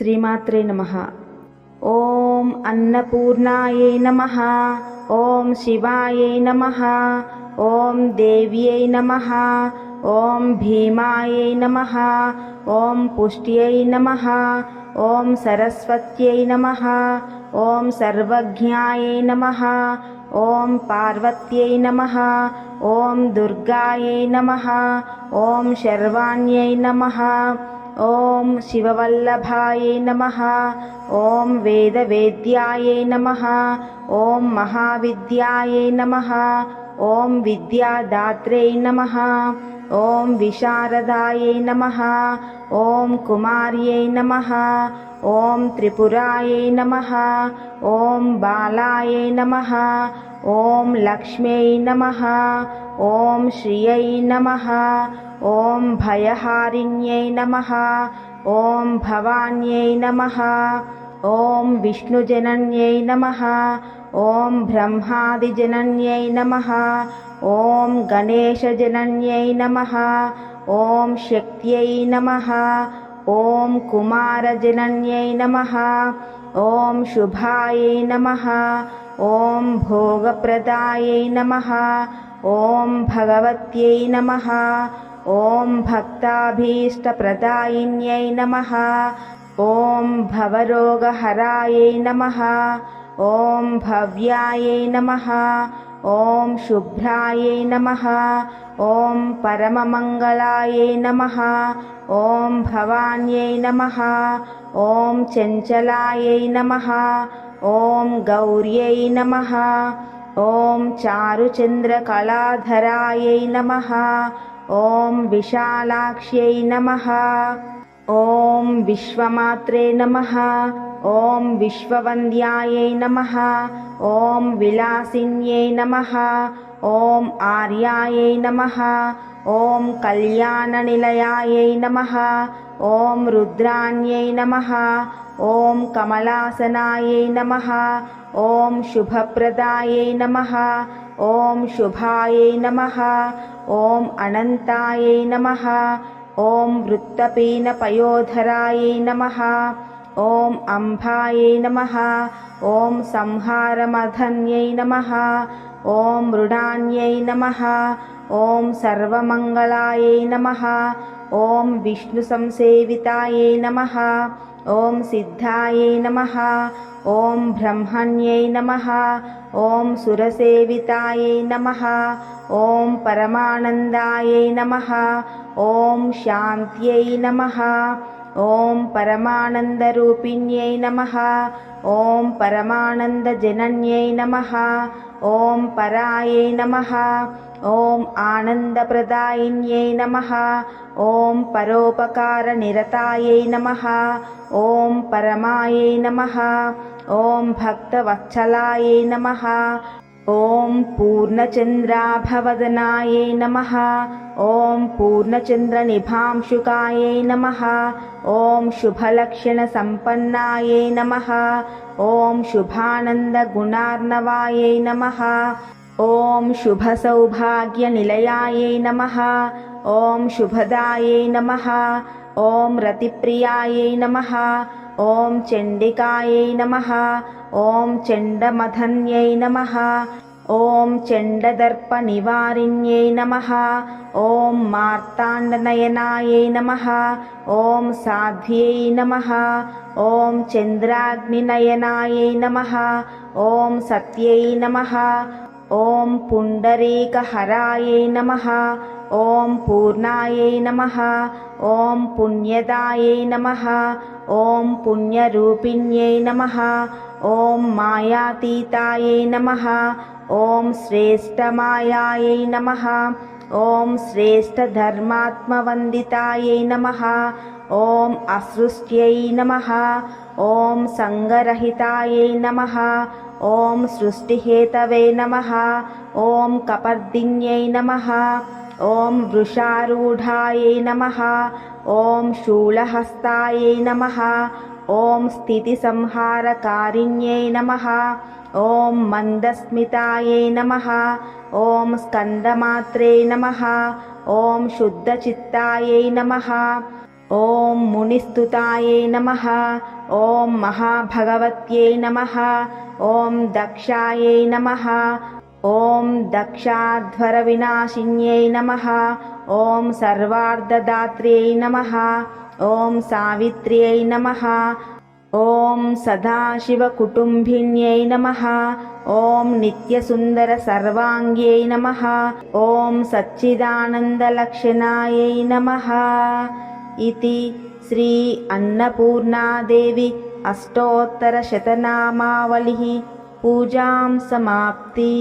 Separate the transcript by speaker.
Speaker 1: శ్రీమాత్రే నమ ఓం అన్నపూర్ణాయై నమ ఓం శివాయై నమ ఓం దేవ్యై నమ ఓం భీమాయై నమ ఓం పుష్ట్యై నమ ఓం సరస్వత్యై నమ ఓం సర్వజ్ఞాయై నమ ఓం పార్వత్యై నమ ఓం దుర్గాయై నమ ఓం శర్వాణ్యై నమ ఓం శివవల్లభాయై నమ. ఓం వేదవేద్యాయై నమ. ఓం మహావిద్యాయై నమ. ఓం విద్యాదాత్రే నమ. ఓం విశారదాయై నమ. ఓం కుమార్యై నమ. ఓం త్రిపురాయై నమ. ఓం బాలాయై నమ. ఓం లక్ష్మ్యై నమ. ఓం శ్రియై నమ. ఓం భయహారిణ్యై నమ. ఓం భవాన్యై నమ. ఓం విష్ణుజనన్యై నమ. ఓం బ్రహ్మాదిజనన్యై నమ. ఓం గణేశజనన్యై నమ. ఓం శక్త్యై నమ. ఓం కుమారజనన్యై నమ. ఓం శుభాయై నమ. ఓం భోగప్రదాయై నమ. ఓం భగవత్యై నమ. ఓం భక్తాభీష్టప్రదాయిన్యై నమ. ఓం భవరోగహరాయై నమ. ఓం భవ్యాయై నమ ఓం శుభ్రాయై నమ ఓం పరమమంగళాయై నమ ఓం భవాన్యై నమ ఓం చంచలాయై నమ ఓం గౌర్యై నమ ఓం చారుచంద్రకళాధరాయై నమ ఓం విశాలాక్ష్యై నమ ఓం విశ్వమాత్రే నమ. ఓం విశ్వవంద్యాయై నమ ఓం విలాసిన్యై నమ ఓం ఆర్యాయై నమ ఓం కళ్యాణనిలయాయై నమ ఓం రుద్రాణ్యై నమ ఓం కమలాసనాయై నమ ఓం శుభప్రదాయై నమ ఓం శుభాయై నమ ఓం అనంతాయై నమ ఓం వృత్తపీనపయోధరాయై నమ. ॐ अम्भायै नमः ॐ संहारमधन्यै नमः ॐ मृडान्यै नमः ॐ सर्वमङ्गलायै नमः ॐ विष्णुसंसेवितायै नमः ॐ सिद्धायै नमः ॐ ब्रह्मण्यै नमः ॐ सुरसेवितायै नमः ॐ परमानन्दायै नमः ॐ शान्त्यै नमः। నమ ఓం పరమానందరూపిణ్యై నమ. ఓం పరమానందజనన్యై నమ. ఓం పరాయై నమ. ఓం ఆనందప్రదాయిన్యై నమ. ఓం పరోపకారనిరతాయై నమ. ఓం పరమాయై నమ. ఓం భక్తవత్సలాయై నమ ఓం పూర్ణచంద్రాభవదనాయై నమ. ఓం పూర్ణచంద్రనిభాంశుకాయై నమ. ఓం శుభలక్షణసంపన్నాయై నమ. ఓం శుభానందగుణార్ణవాయై నమ. ఓం శుభసౌభాగ్యనిలయాయై నమ. ఓం శుభదాయై నమ. ఓం రతిప్రియాయై నమ. ఓం చండికాయై నమ. ఓం చండమథన్యై నమ. ఓం చండదర్పనివారిణ్యై నమ. ఓం మార్తాండనయనాయై నమ. ఓం సాధ్యై నమ. ఓం చంద్రాగ్నినయనాయై నమ. ఓం సత్యై నమ. ఓం పుండరీకహరాయై నమ. ఓం పూర్ణాయై నమ. ఓం పుణ్యదాయై నమ. ఓం పుణ్యరూపిణ్యై నమ. ఓం మాయాతీతాయై నమ. ఓం శ్రేష్టమాయాయై నమ. ఓం శ్రేష్టధర్మాత్మవందితాయై నమ. ఓం అసృష్ట్యై నమ. ఓం సంగరహితాయై నమ. ఓం సృష్టిహేతవే నమ. ఓం కపర్దిన్యై నమ. ॐ वृषारूढायै नमः ॐ शूलहस्तायै नमः ॐ स्थितिसंहारकारिण्यै नमः ॐ मन्दस्मितायै नमः ॐ स्कन्दमात्रे नमः ॐ शुद्धचित्तायै नमः ॐ मुनिस्तुतायै नमः ॐ महाभगवत्यै नमः ॐ दक्षायै नमः ॐ दक्षाध्वरविनाशिन्यै नमः ॐ सर्वार्धदात्र्यै नमः ॐ सावित्र्यै नमः ॐ सदाशिवकुटुम्बिन्यै नमः ॐ नित्यसुन्दरसर्वाङ्ग्यै नमः ॐ सच्चिदानन्दलक्षणायै नमः इति श्री अन्नपूर्णादेवी अष्टोत्तरशतनामावलिः पूजां समाप्ति।